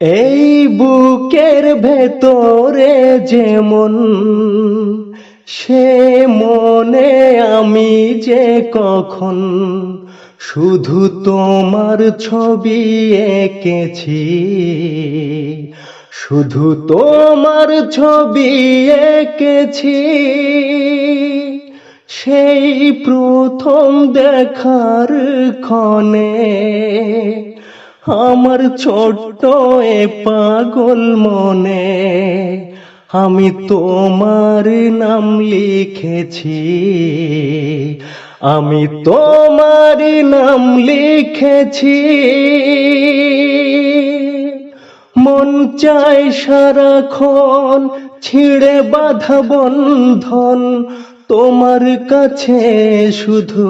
এই বুকের ভেতরে যেমন, সে মনে আমি যে কখন শুধু তোমার ছবি এঁকেছি, শুধু তোমার ছবি এঁকেছি। সেই প্রথম দেখার ক্ষণে আমার ছোট্ট এ পাগল মনে, আমি তোমার নাম লিখেছি। আমি তোমার নাম লিখেছি। মন চায় সারাক্ষণ ছিঁড়ে বাঁধা বন্ধন তোমার কাছে শুধু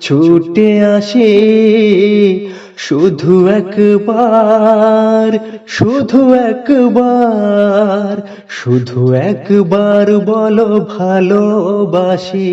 ছুটে আসে শুধু একবার শুধু একবার শুধু একবার বলো ভালোবাসি।